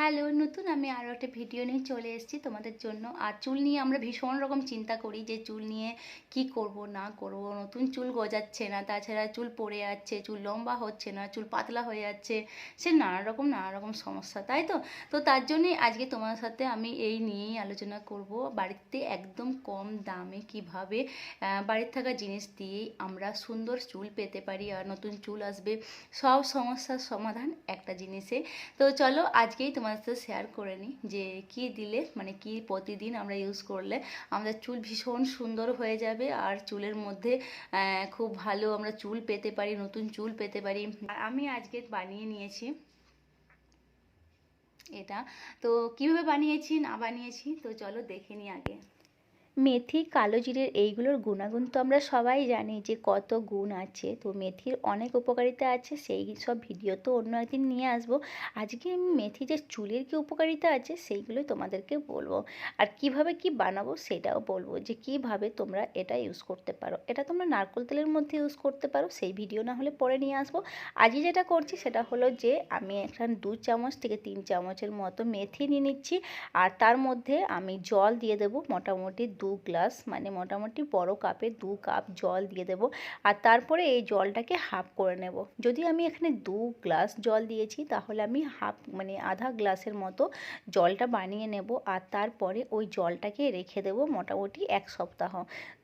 Hello, নতুন আমি আরও একটা ভিডিও নিয়ে চলে এসেছি তোমাদের জন্য। আর চুল নিয়ে আমরা ভীষণ রকম চিন্তা করি যে চুল নিয়ে কি করব, না করব। নতুন চুল গজাচ্ছে না, তাছাড়া চুল পড়ে যাচ্ছে, চুল লম্বা হচ্ছে না, চুল পাতলা হয়ে যাচ্ছে, সে নানা রকম নানা রকম সমস্যা, তাই তো? তো তার জন্যই আজকে তোমার সাথে আমি এই নিয়েই আলোচনা করব, বাড়িতে একদম কম দামে কীভাবে বাড়ির থাকা জিনিস দিয়েই আমরা সুন্দর চুল পেতে পারি আর নতুন চুল আসবে, সব সমস্যার সমাধান একটা জিনিসে। তো চলো আজকেই তোমাদের সাথে শেয়ার করে নিই যে কি দিলে মানে কি প্রতিদিন আমরা ইউজ করলে আমাদের চুল ভীষণ সুন্দর হয়ে যাবে আর চুলের মধ্যে খুব ভালো আমরা চুল পেতে পারি, নতুন চুল পেতে পারি। আমি আজকে বানিয়ে নিয়েছি এটা। তো কীভাবে বানিয়েছি, না বানিয়েছি, তো চলো দেখে নিই আগে। মেথি, কালো জিরের এইগুলোর গুণাগুণ তো আমরা সবাই জানি যে কত গুণ আছে। তো মেথির অনেক উপকারিতা আছে, সেই সব ভিডিও তো অন্য একদিন নিয়ে আসব। আজকে আমি মেথি যে চুলের কি উপকারিতা আছে, সেইগুলোই তোমাদেরকে বলব। আর কীভাবে কি বানাবো সেটাও বলব যে কীভাবে তোমরা এটা ইউজ করতে পারো। এটা তোমরা নারকোল তেলের মধ্যে ইউজ করতে পারো, সেই ভিডিও না হলে পরে নিয়ে আসব। আজকে যেটা করছি সেটা হলো যে আমি এখানে দু চামচ থেকে তিন চামচের মতো মেথি নিয়ে নিচ্ছি। আর তার মধ্যে আমি জল দিয়ে দেবো মোটামুটি দু গ্লাস মানে মোটামুটি বড় কাপে দু কাপ জল দিয়ে দেবো। আর তারপরে এই জলটাকে হাফ করে নেব। যদি আমি এখানে দু গ্লাস জল দিয়েছি তাহলে আমি হাফ মানে আধা গ্লাসের মতো জলটা বানিয়ে নেব। আর তারপরে ওই জলটাকে রেখে দেবো মোটামুটি এক সপ্তাহ।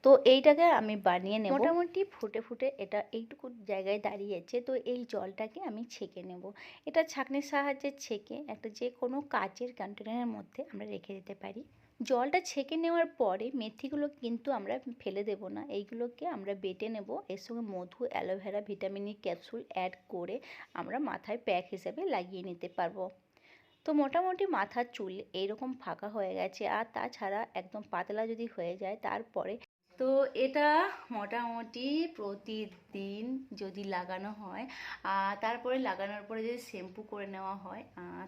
তো এইটাকে আমি বানিয়ে নেব। মোটামুটি ফুটে ফুটে এটা এইটুকু জায়গায় দাঁড়িয়েছে তো এই জলটাকে আমি ছেঁকে নেব। এটা ছাঁকনির সাহায্যে ছেঁকে একটা যে কোনো কাচের কন্টেনারের মধ্যে আমরা রেখে দিতে পারি। জলটা ছেঁকে নেওয়ার পরে মেথিগুলো কিন্তু আমরা ফেলে দেব না। এইগুলোকে আমরা বেটে নেব। এর সঙ্গে মধু, aloe vera, vitamin E capsule add করে আমরা মাথায় প্যাক হিসেবে লাগিয়ে নিতে পারব। তো মোটামুটি মাথার চুল এইরকম ফাঁকা হয়ে গেছে। আর তাছাড়া একদম পাতলা যদি হয়ে যায়, তারপরে তো এটা মোটামুটি প্রতিদিন যদি লাগানো হয় তারপরে লাগানোর পরে যদি শ্যাম্পু করে নেওয়া হয়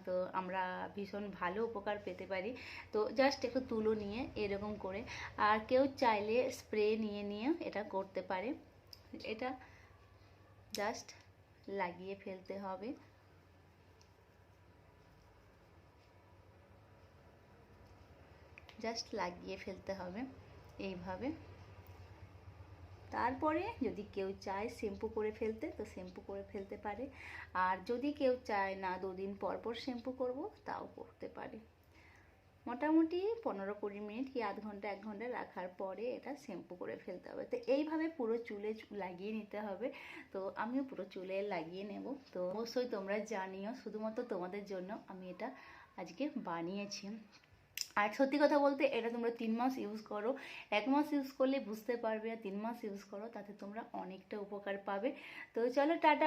তো আমরা ভীষণ ভালো উপকার পেতে পারি। তো জাস্ট একটু তুলো নিয়ে এরকম করে, আর কেউ চাইলে স্প্রে নিয়ে নিয়ে এটা করতে পারে। এটা জাস্ট লাগিয়ে ফেলতে হবে। জাস্ট লাগিয়ে ফেলতে হবে এইভাবে। তারপরে যদি কেউ চায় শ্যাম্পু করে ফেলতে, তো শ্যাম্পু করে ফেলতে পারে। আর যদি কেউ চায় না দুদিন পর পর শ্যাম্পু করব, তাও করতে পারে। মোটামুটি পনেরো কুড়ি মিনিট কি আধ ঘণ্টা, এক ঘণ্টা রাখার পরে এটা শ্যাম্পু করে ফেলতে হবে। তো এইভাবে পুরো চুলে লাগিয়ে নিতে হবে। তো আমিও পুরো চুলে লাগিয়ে নেব। তো অবশ্যই তোমরা জানিও, শুধুমাত্র তোমাদের জন্য আমি এটা আজকে বানিয়েছি। আর সত্যি কথা বলতে, এটা তোমরা তিন মাস ইউজ করো। এক মাস ইউজ করলে বুঝতে পারবে আর তিন মাস ইউজ করো, তাতে তোমরা অনেকটা উপকার পাবে। তো চলো, টাটা।